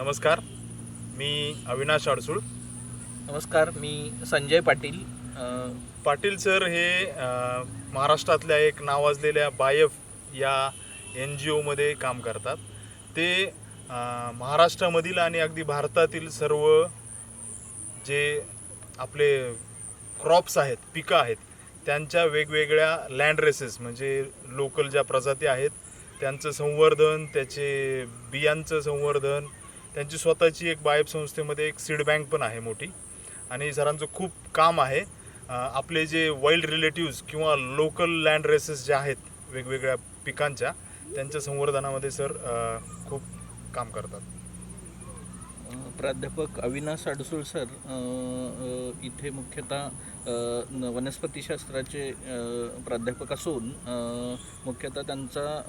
नमस्कार मी अविनाश अडसूळ नमस्कार मी संजय पाटील. पाटील सर हे महाराष्ट्रातल्या एक नावाजलेल्या बायफ या एन जी ओमध्ये काम करतात. ते महाराष्ट्रामधील आणि अगदी भारतातील सर्व जे आपले क्रॉप्स आहेत पिकं आहेत त्यांच्या वेगवेगळ्या लँड रेसेस म्हणजे लोकल ज्या प्रजाती आहेत त्यांचं संवर्धन त्याचे बियांचं संवर्धन त्यांची स्वतःची एक बायफ संस्थेमध्ये एक सीड बँक पण आहे मोठी. आणि सरांचं खूप काम आहे. आपले जे वाईल्ड रिलेटिव्ज किंवा लोकल लँड रेसेस ज्या आहेत वेगवेगळ्या पिकांच्या त्यांच्या संवर्धनामध्ये सर खूप काम करतात. प्राध्यापक अविनाश अडसूळ सर इथे मुख्यतः न- वनस्पतीशास्त्राचे प्राध्यापक असून मुख्यतः त्यांचा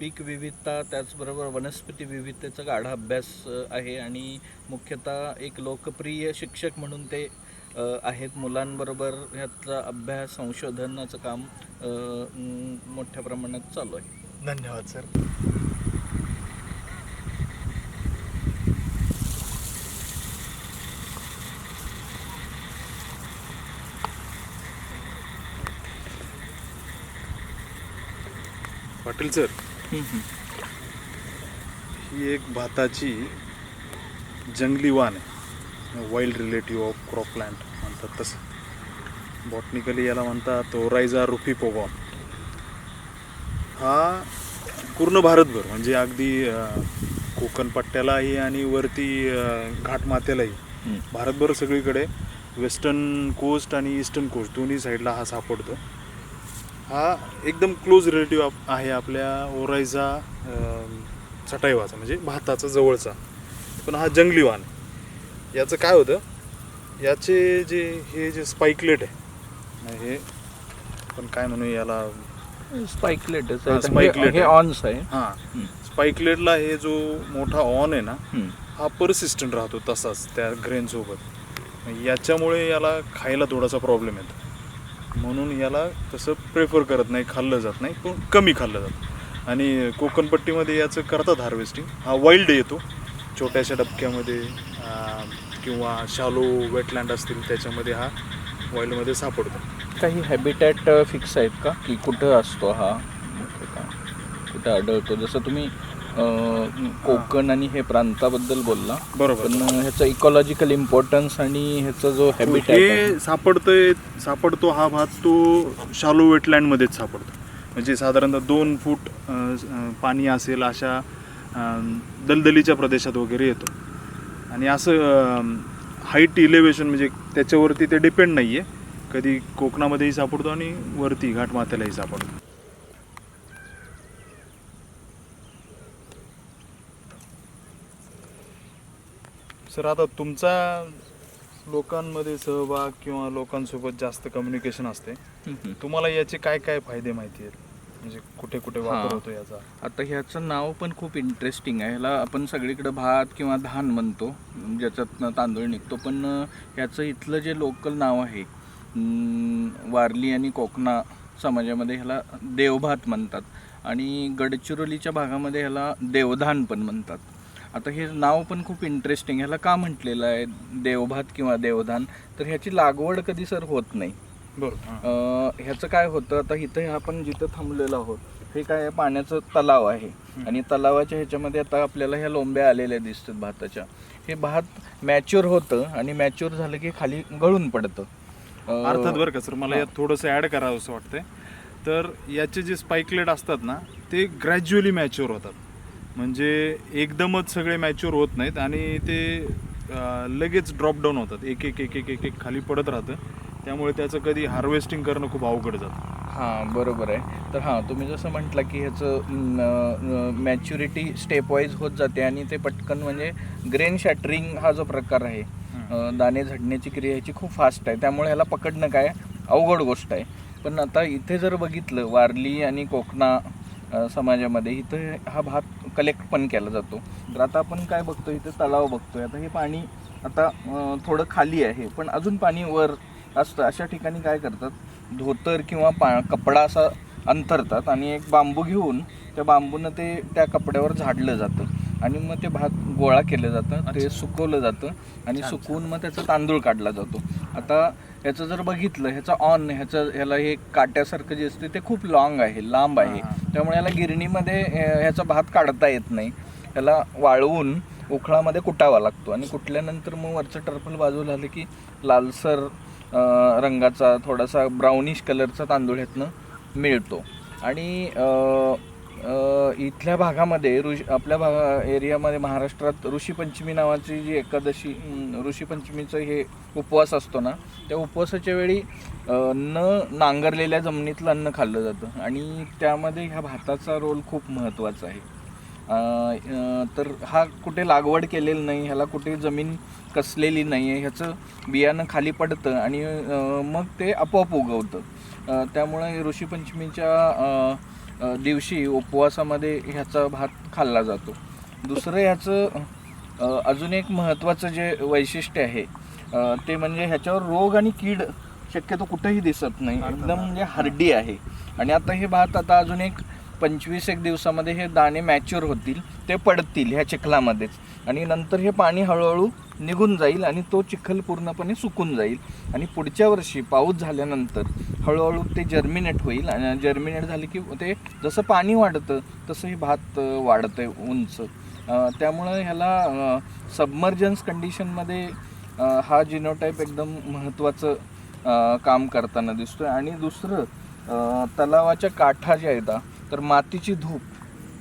पीक विविधता त्याचबरोबर वनस्पती विविधतेचा गाढा अभ्यास आहे आणि मुख्यतः एक लोकप्रिय शिक्षक म्हणून ते आहेत. मुलांबरोबर ह्याचा अभ्यास संशोधनाचं काम मोठ्या प्रमाणात चालू आहे. धन्यवाद सर. पाटील सर ही एक भाताची जंगली वाण आहे. वाईल्ड रिलेटिव्ह ऑफ क्रॉपलँड म्हणतात तसं. बॉटनिकली याला म्हणतात ओरायझा रुफी पोगॉन हा पूर्ण भारतभर म्हणजे अगदी कोकण पट्ट्यालाही आणि वरती घाटमाथ्यालाही हम्म. भारतभर सगळीकडे वेस्टर्न कोस्ट आणि ईस्टर्न कोस्ट दोन्ही साईडला हा सापडतो. हा एकदम क्लोज रिलेटिव्ह आहे आपल्या ओरायझा सटाईवाचा म्हणजे भाताचा जवळचा. पण हा जंगली वाण याचं काय होतं? याचे जे हे जे स्पाइकलेट आहे. हे आपण काय म्हणू याला हा, आहे. spikelet हे आहे. ऑन्स आहे. हां. स्पाइकलेटला हे जो मोठा ऑन आहे ना. हा परसिस्टंट राहतो तसाच त्या ग्रेनसोबत याच्यामुळे याला खायला थोडासा प्रॉब्लेम येतो. म्हणून याला तसं प्रेफर करत नाही खाल्लं जात नाही पण कमी खाल्लं जातं. आणि कोकणपट्टीमध्ये याचं करतात हार्वेस्टिंग हा वाईल्ड येतो. छोट्याशा डबक्यामध्ये किंवा शालो वेटलँड असतील त्याच्यामध्ये हा वाईल्डमध्ये सापडतो. काही हॅबिटॅट फिक्स आहेत का? की कुठं असतो हा? कुठं आढळतो जसं तुम्ही कोकण आणि हे प्रांताबद्दल बोलला. बरोबर. पण ह्याचं इकॉलॉजिकल इम्पॉर्टन्स आणि ह्याचा जो हॅबिटॅट हे सापडतोय सापडतो हा भात तो शालो वेटलँडमध्येच सापडतो. म्हणजे साधारणतः दोन फूट पाणी असेल अशा दलदलीच्या प्रदेशात वगैरे येतो. आणि असं हाईट इलेव्हेशन म्हणजे त्याच्यावरती ते डिपेंड नाही आहे कधी कोकणामध्येही सापडतो आणि वरती घाटमाथ्यालाही सापडतो. सर आता तुमचा लोकांमध्ये सहभाग किंवा लोकांसोबत जास्त कम्युनिकेशन असते तुम्हाला याचे काय काय फायदे माहिती आहेत? म्हणजे कुठे कुठे वापर. होतो याचा? आता ह्याचं नाव पण खूप इंटरेस्टिंग आहे. ह्याला आपण सगळीकडे भात किंवा धान म्हणतो ज्याच्यातनं तांदूळ निघतो. पण ह्याचं इथलं जे लोकल नाव आहे वारली आणि कोकणा समाजामध्ये ह्याला देवभात म्हणतात. आणि गडचिरोलीच्या भागामध्ये ह्याला देवधान पण म्हणतात. आता हे नाव पण खूप इंटरेस्टिंग ह्याला का म्हटलेलं आहे? देवभात किंवा देवधान? तर ह्याची लागवड कधी सर होत नाही. बरोबर ह्याचं काय होतं? आता इथं आपण जिथं थांबलेलो आहोत हे काय आहे, पाण्याचं तलाव आहे. आणि तलावाच्या ह्याच्यामध्ये आता आपल्याला ह्या लोंब्या आलेल्या दिसतात भाताच्या. हे भात मॅच्युअर होतं आणि मॅच्युअर झालं की खाली गळून पडतं. अर्थात बरं का सर? मला. यात थोडंसं ॲड करावं असं वाटतंय. तर याचे जे स्पाइकलेट असतात ना ते ग्रॅज्युअली मॅच्युअर होतात. म्हणजे एकदमच सगळे मॅच्युअर होत नाहीत आणि ते लगेच ड्रॉप डाऊन होतात. एक एक एक एक एक एक खाली पडत राहतं. त्यामुळे त्याचं कधी हार्वेस्टिंग करणं खूप अवघड जातं. हां बरोबर आहे. तर हां तुम्ही जसं म्हटलं की ह्याचं मॅच्युरिटी स्टेप वाईज होत जाते आणि ते पटकन म्हणजे ग्रेन शॅटरिंग हा जो प्रकार आहे दाणे झडण्याची क्रिया ह्याची खूप फास्ट आहे. त्यामुळे ह्याला पकडणं काय अवघड गोष्ट आहे. पण आता इथे जर बघितलं वारली आणि कोकणा समाजामध्ये इथं हा भात कलेक्ट पण केला जातो. तर आता आपण काय बघतो इथे तलाव बघतोय. आता हे पाणी आता थोडं खाली आहे पण अजून पाणी वर असतं. अशा ठिकाणी काय करतात धोतर किंवा पा कपडा असा अंतरतात आणि एक बांबू घेऊन त्या बांबूनं ते त्या कपड्यावर झाडलं जातं. आणि मग ते भात गोळा केलं जातं ते सुकवलं जातं आणि सुकवून मग त्याचा तांदूळ काढला जातो. आता ह्याचं जर बघितलं ह्याचा ऑन ह्याचं ह्याला हे काट्यासारखं जे असते ते खूप लॉंग आहे लांब आहे. त्यामुळे याला गिरणीमध्ये ह्याचा भात काढता येत नाही. ह्याला वाळवून उखळामध्ये कुटावा लागतो आणि कुटल्यानंतर मग वरचं टर्फल बाजूला आलं की लालसर रंगाचा थोडासा ब्राउनिश कलरचा तांदूळ ह्यातनं मिळतो. आणि इथल्या भागामध्ये ऋषी आपल्या भागा एरियामध्ये महाराष्ट्रात ऋषीपंचमी नावाची जी एकादशी ऋषीपंचमीचं हे उपवास असतो ना त्या उपवासाच्या वेळी न नांगरलेल्या जमिनीतलं अन्न खाल्लं जातं. आणि त्यामध्ये ह्या भाताचा रोल खूप महत्त्वाचा आहे. तर हा कुठे लागवड केलेली नाही ह्याला कुठे जमीन कसलेली नाही आहे ह्याचं बियाणं खाली पडतं आणि मग ते आपोआप उगवतं. त्यामुळे ऋषीपंचमीच्या दिवशी उपवासामध्ये ह्याचा भात खाल्ला जातो. दुसरं ह्याचं अजून एक महत्त्वाचं जे वैशिष्ट्य आहे ते म्हणजे ह्याच्यावर रोग आणि कीड शक्यतो कुठेही दिसत नाही. एकदम म्हणजे हर्डी आहे. आणि आता हे भात आता अजून एक पंचवीस एक दिवसामध्ये हे दाणे मॅच्युअर होतील ते पडतील ह्या चिखलामध्येच. आणि नंतर हे पाणी हळूहळू निघून जाईल आणि तो चिखल पूर्णपणे सुकून जाईल. आणि पुढच्या वर्षी पाऊस झाल्यानंतर हळूहळू ते जर्मिनेट होईल. आणि जर्मिनेट झाले की ते जसं पाणी वाढतं तसं हे भात वाढतं आहे उंच. त्यामुळं ह्याला सबमर्जन्स कंडिशनमध्ये हा जिनोटाईप एकदम महत्त्वाचं काम करताना दिसतोय. आणि दुसरं तलावाच्या काठा ज्या आहेत हा, तर मातीची धूप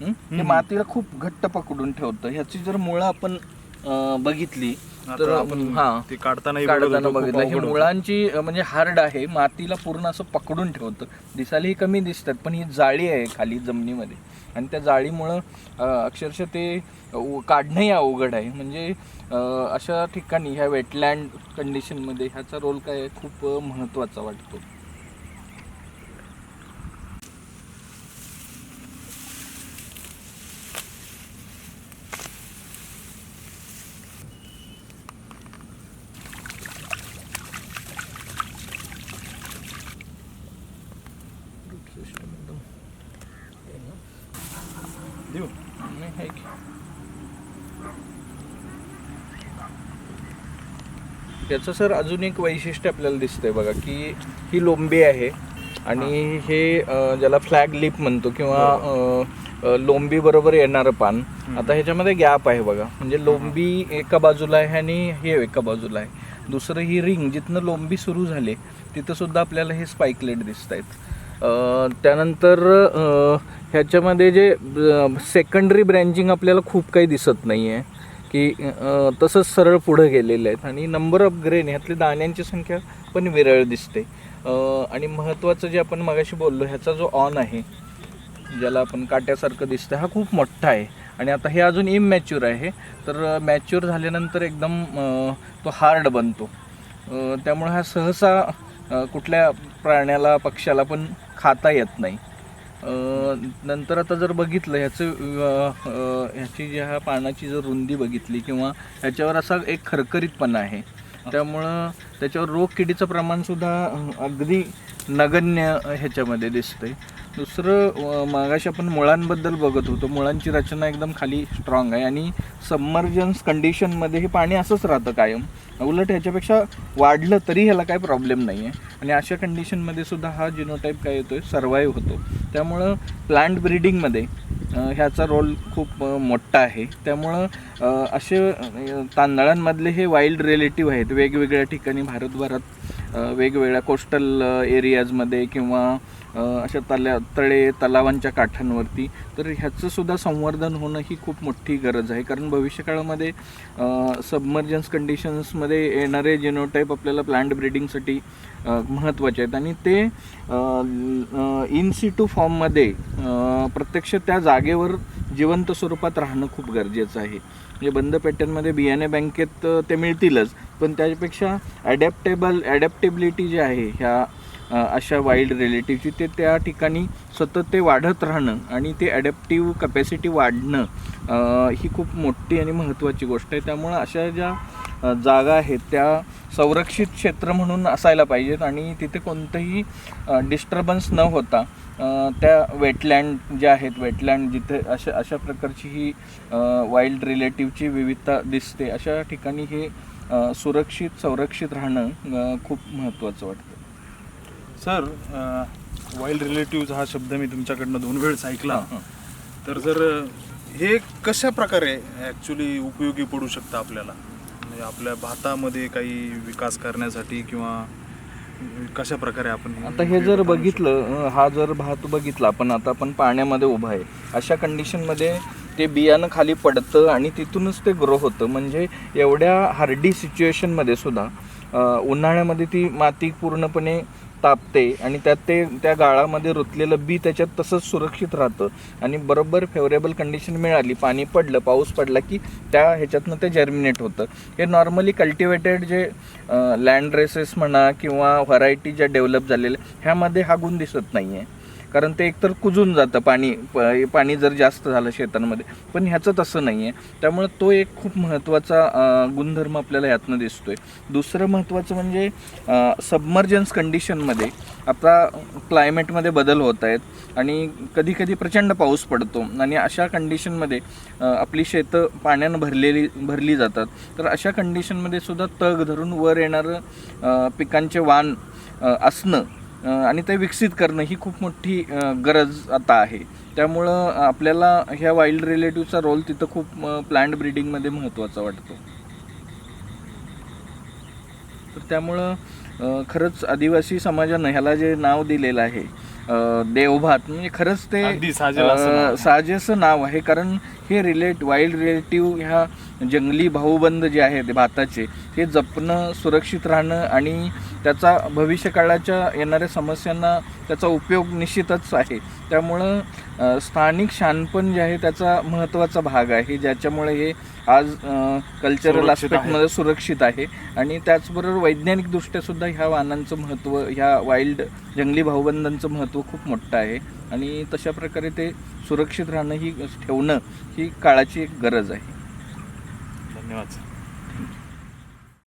हं? मातीला खूप घट्ट पकडून ठेवतं. ह्याची जर मुळं आपण अं, बघितली. तर आपण हा. ते काढतानाही बघत काढताना होतो, खूप बघितलं. ही अवघड होतं. मुळांची अं, म्हणजे हार्ड आहे मातीला पूर्ण असं पकडून ठेवतं. दिसायला ही कमी दिसतात पण ही जाळी आहे खाली जमिनीमध्ये. आणि त्या जाळीमुळं अं, अक्षरशः ते काढणंही अवघड आहे. म्हणजे अं, अशा ठिकाणी ह्या वेटलँड कंडिशनमध्ये ह्याचा रोल काय आहे? खूप अं, महत्त्वाचा वाटतो देऊ नाही, आहे की. याचं सर अजून एक वैशिष्ट्य आपल्याला दिसतंय बघा की ही लोंबी आहे आणि हे. अं, ज्याला फ्लॅग लिप म्हणतो किंवा लोंबी बरोबर येणारं पान आता ह्याच्यामध्ये गॅप आहे बघा. म्हणजे लोंबी एका बाजूला आहे आणि हे एका बाजूला आहे. दुसरं ही रिंग जिथनं लोंबी सुरू झाली तिथं सुद्धा आपल्याला हे स्पाइकलेट दिसत आहेत त्यानंतर अं, ह्याच्यामध्ये जे सेकंडरी ब्रँचिंग आपल्याला खूप काही दिसत नाही आहे की तसंच सरळ पुढं गेलेले आहेत. आणि नंबर ऑफ ग्रेन ह्यातली दाण्यांची संख्या पण विरळ दिसते. आणि महत्त्वाचं जे आपण मगाशी बोललो ह्याचा जो ऑन आहे ज्याला आपण काट्यासारखं दिसतं हा खूप मोठा आहे. आणि आता हे अजून इमॅच्युअर आहे. तर मॅच्युअर झाल्यानंतर एकदम तो हार्ड बनतो. त्यामुळे हा सहसा कुठल्या प्राण्याला पक्ष्याला पण खाता येत नाही. नंतर आता जर बघितलं ह्याचं ह्याची जी ह्या पानाची जर रुंदी बघितली किंवा ह्याच्यावर असा एक खरखरीतपणा आहे. त्यामुळं त्याच्यावर रोग किडीचं प्रमाणसुद्धा अगदी नगण्य ह्याच्यामध्ये दिसतंय. दुसरं मागाशी आपण मुळांबद्दल बघत होतो. मुळांची रचना एकदम खाली स्ट्रॉंग आहे आणि सबमर्जन्स कंडिशनमध्ये हे पाणी असंच राहतं कायम. उलट ह्याच्यापेक्षा वाढलं तरी ह्याला काही प्रॉब्लेम नाही आहे आणि अशा कंडिशनमध्ये सुद्धा हा जिनोटाईप काय येतो आहे सर्वाईव्ह होतो. त्यामुळं प्लांट ब्रीडिंगमध्ये ह्याचा रोल खूप मोठा आहे. त्यामुळं असे तांदळांमधले हे वाईल्ड रिलेटिव्ह आहेत. वेगवेगळ्या ठिकाणी भारतभरात वेगवेगळ्या कोस्टल एरियाजमध्ये किंवा अशा तल्या तळे तलावांच्या काठांवरती. तर ह्याचंसुद्धा संवर्धन होणं ही खूप मोठी गरज आहे. कारण भविष्यकाळामध्ये सबमर्जन्स कंडिशन्समध्ये येणारे जेनोटाईप आपल्याला प्लांट ब्रीडिंगसाठी महत्त्वाचे आहेत. आणि ते इन सिटू फॉर्ममध्ये प्रत्यक्ष त्या जागेवर जिवंत स्वरूपात राहणं खूप गरजेचं आहे. म्हणजे बंद पेट्यांमध्ये बियाणे बँकेत ते मिळतीलच. पण त्यापेक्षा ॲडॅप्टेबल ॲडॅप्टेबिलिटी जी आहे ह्या अशा वाईल्ड रिलेटिव्हची ते त्या ठिकाणी सतत ते वाढत राहणं आणि ते ॲडॅप्टिव्ह कपॅसिटी वाढणं ही खूप मोठी आणि महत्त्वाची गोष्ट आहे. त्यामुळं अशा ज्या जागा आहेत त्या संरक्षित क्षेत्र म्हणून असायला पाहिजेत आणि तिथे कोणतंही डिस्टर्बन्स न होता त्या वेटलँड ज्या आहेत वेटलँड जिथे अशा अशा प्रकारची ही वाईल्ड रिलेटिव्हची विविधता दिसते. अशा ठिकाणी हे सुरक्षित संरक्षित राहणं खूप महत्त्वाचं वाटतं. सर वाईल्ड रिलेटिव्ह हा शब्द मी तुमच्याकडनं दोन वेळेस ऐकला. तर जर हे कशा प्रकारे ॲक्च्युली उपयोगी पडू शकतं आपल्याला? म्हणजे आपल्या भातामध्ये काही विकास करण्यासाठी किंवा कशा प्रकारे आपण आता हे जर बघितलं हा जर भात बघितला आपण आता आपण पाण्यामध्ये उभा आहे. अशा कंडिशनमध्ये ते बियाणं खाली पडतं आणि तिथूनच ते ग्रो होतं. म्हणजे एवढ्या हार्डी सिच्युएशनमध्ये सुद्धा उन्हाळ्यामध्ये ती माती पूर्णपणे तापते आणि त्यात ते त्या गाळामध्ये रुतलेलं बी त्याच्यात तसंच सुरक्षित राहतं. आणि बरोबर फेवरेबल कंडिशन मिळाली पाणी पडलं पाऊस पडला की त्या ह्याच्यातनं ते जर्मिनेट होतं. हे नॉर्मली कल्टिवेटेड जे लँड रेसेस म्हणा किंवा व्हरायटी ज्या डेव्हलप झालेल्या ह्यामध्ये हा गुण दिसत नाही आहे कारण ते एकतर कुजून जातं पाणी प- पाणी जर जास्त झालं शेतांमध्ये. पण ह्याचं तसं नाही आहे त्यामुळे तो एक खूप महत्त्वाचा गुणधर्म आपल्याला ह्यातनं दिसतोय. दुसरं महत्त्वाचं म्हणजे सबमर्जन्स कंडिशनमध्ये आता क्लायमेटमध्ये बदल होत आहेत आणि कधी कधी प्रचंड पाऊस पडतो आणि अशा कंडिशनमध्ये आपली शेतं पाण्यानं भरलेली भरली जातात. तर अशा कंडिशनमध्ये सुद्धा तग धरून वर येणारं पिकांचे वाण असणं आणि ते विकसित करणं ही खूप मोठी गरज आता आहे. त्यामुळं आपल्याला ह्या वाईल्ड रिलेटिव्हचा रोल तिथं खूप प्लांट ब्रीडिंगमध्ये महत्त्वाचा वाटतो. तर त्यामुळं खरंच आदिवासी समाजानं ह्याला जे नाव दिलेलं आहे देवभात म्हणजे खरंच ते अगदी साजेल असं नाव. अं, साजेसं नाव आहे. कारण हे रिलेट वाईल्ड रिलेटिव्ह ह्या जंगली भाऊबंद जे आहेत भाताचे हे जपणं सुरक्षित राहणं आणि त्याचा भविष्यकाळाच्या येणाऱ्या समस्यांना त्याचा उपयोग निश्चितच आहे. त्यामुळं स्थानिक शानपण जे आहे त्याचा महत्त्वाचा भाग आहे. ज्याच्यामुळे हे आज कल्चरल. आस्पेक्टमध्ये सुरक्षित आहे. आणि त्याचबरोबर वैज्ञानिकदृष्ट्या सुद्धा ह्या वाहनांचं महत्त्व ह्या वाईल्ड जंगली भाऊबंदांचं महत्त्व खूप मोठं आहे. आणि तशा प्रकारे ते सुरक्षित राहणं ही ठेवणं ही काळाची एक गरज आहे. धन्यवाद